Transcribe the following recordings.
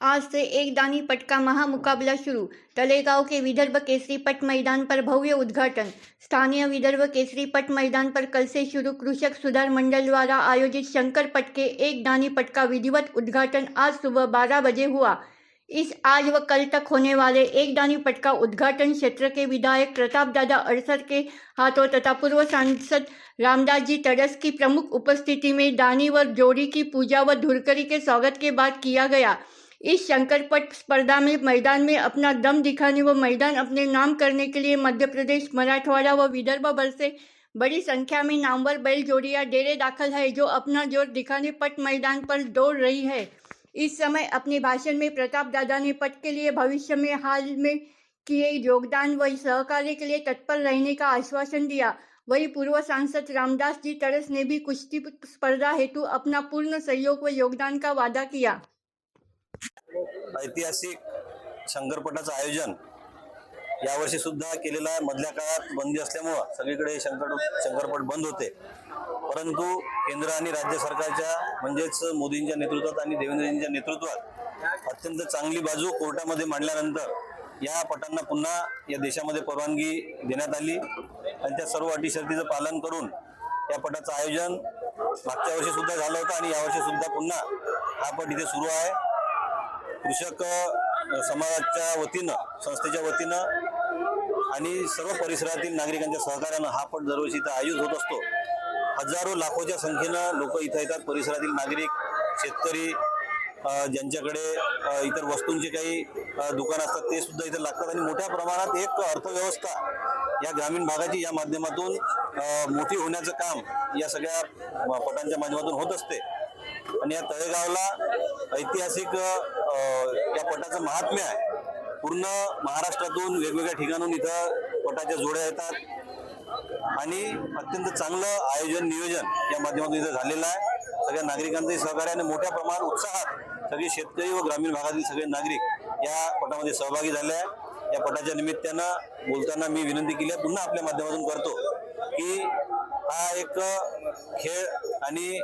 आज से एक दानी पट का महामुकाबला शुरू। तलेगांव के विदर्भ केसरी पट मैदान पर भव्य उद्घाटन। स्थानीय विदर्भ केसरी पट मैदान पर कल से शुरू कृषक सुधार मंडल द्वारा आयोजित शंकर पट के एक दानी पट का विधिवत उद्घाटन आज सुबह 12 बजे हुआ। इस आज व कल तक होने वाले एक दानी पट का उद्घाटन क्षेत्र के विधायक प्रताप दादा अड़सर के हाथों तथा पूर्व सांसद रामदास जी तड़स की प्रमुख उपस्थिति में दानी व जोड़ी की पूजा व धुरकरी के स्वागत के बाद किया गया। इस शंकरपट स्पर्धा में मैदान में अपना दम दिखाने व मैदान अपने नाम करने के लिए मध्य प्रदेश, मराठवाड़ा व विदर्भ भर से बड़ी संख्या में नामवर बैल जोड़ियाँ डेरे दाखिल है, जो अपना ज़ोर दिखाने पट मैदान पर दौड़ रही है। इस समय अपने भाषण में प्रताप दादा ने पट के लिए भविष्य में हाल में किए योगदान व सहकार्य के लिए तत्पर रहने का आश्वासन दिया। वही पूर्व सांसद रामदास जी तरस ने भी कुश्ती स्पर्धा हेतु अपना पूर्ण सहयोग व योगदान का वादा किया। ऐतिहासिक शंकरपटाचं आयोजन यावर्षी सुद्धा केलेलं आहे. मधल्या काळात बंदी असल्यामुळं सगळीकडे शंकर शंकरपट बंद होते. परंतु केंद्र आणि राज्य सरकारच्या म्हणजेच मोदींच्या नेतृत्वात आणि देवेंद्रजींच्या नेतृत्वात अत्यंत चांगली बाजू कोर्टामध्ये मांडल्यानंतर या पटांना पुन्हा या देशामध्ये परवानगी देण्यात आली. आणि त्या सर्व अटी शर्तीचं पालन करून या पटाचं आयोजन मागच्या वर्षी सुद्धा झालं होतं आणि यावर्षी सुद्धा पुन्हा हा पट इथे सुरू आहे. कृषक समाजाच्या वतीनं संस्थेच्या वतीनं आणि सर्व परिसरातील नागरिकांच्या सहकार्यानं हा पट दरवर्षी इथं आयोजित होत असतो. हजारो लाखोच्या संख्येनं लोक इथं येतात. परिसरातील नागरिक शेतकरी ज्यांच्याकडे इतर वस्तूंचे काही दुकानं दुकान असतात ते सुद्धा इथं लागतात. आणि मोठ्या प्रमाणात एक अर्थव्यवस्था या ग्रामीण भागाची या माध्यमातून मोठी होण्याचं काम या सगळ्या पटांच्या माध्यमातून होत असते. आणि या तळेगावला ऐतिहासिक या पटाचं महात्म्य आहे. पूर्ण महाराष्ट्रातून वेगवेगळ्या ठिकाणून इथं पटाच्या जोड्या येतात. आणि अत्यंत चांगलं आयोजन नियोजन या माध्यमातून इथं झालेलं आहे. सगळ्या नागरिकांचंही सहकार्य आणि मोठ्या प्रमाणात उत्साहात सगळे शेतकरी व ग्रामीण भागातील सगळे नागरिक या पटामध्ये सहभागी झाले आहे या पटाच्या निमित्तानं बोलताना मी विनंती केली आहे पुन्हा आपल्या माध्यमातून करतो की हा एक खेळ आणि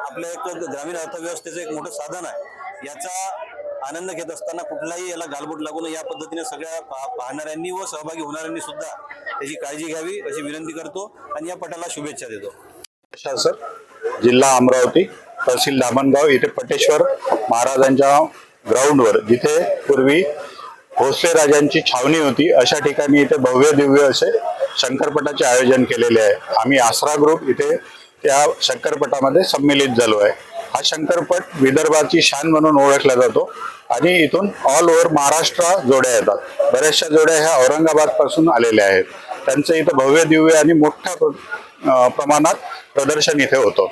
आपल्या एक ग्रामीण अर्थव्यवस्थेचं एक मोठं साधन आहे. याचा आनंद घेत असताना कुठलाही याला गालबोट लागू नये या पद्धतीने सगळ्या पाहणाऱ्यांनी व सहभागी होणाऱ्यांनी सुद्धा त्याची काळजी घ्यावी अशी विनंती करतो आणि या पटाला शुभेच्छा देतो. सर जिल्हा अमरावती तहसील दामणगाव इथे पटेश्वर महाराजांच्या ग्राउंडवर जिथे पूर्वी भोसले राजांची छावणी होती अशा ठिकाणी इथे भव्य दिव्य असे शंकरपटाचे आयोजन केलेले आहे. आम्ही आसरा ग्रुप इथे त्या शंकरपटामध्ये सम्मिलित झालो आहे. हा शंकरपट विदर्भाची शान म्हणून ओळखला जातो आणि इथून ऑल ओव्हर महाराष्ट्र जोड्या येतात. बऱ्याचशा जोड्या ह्या औरंगाबादपासून आलेल्या आहेत. त्यांचं इथं भव्य दिव्य आणि मोठ्या प्रमाणात प्रदर्शन इथे होतं.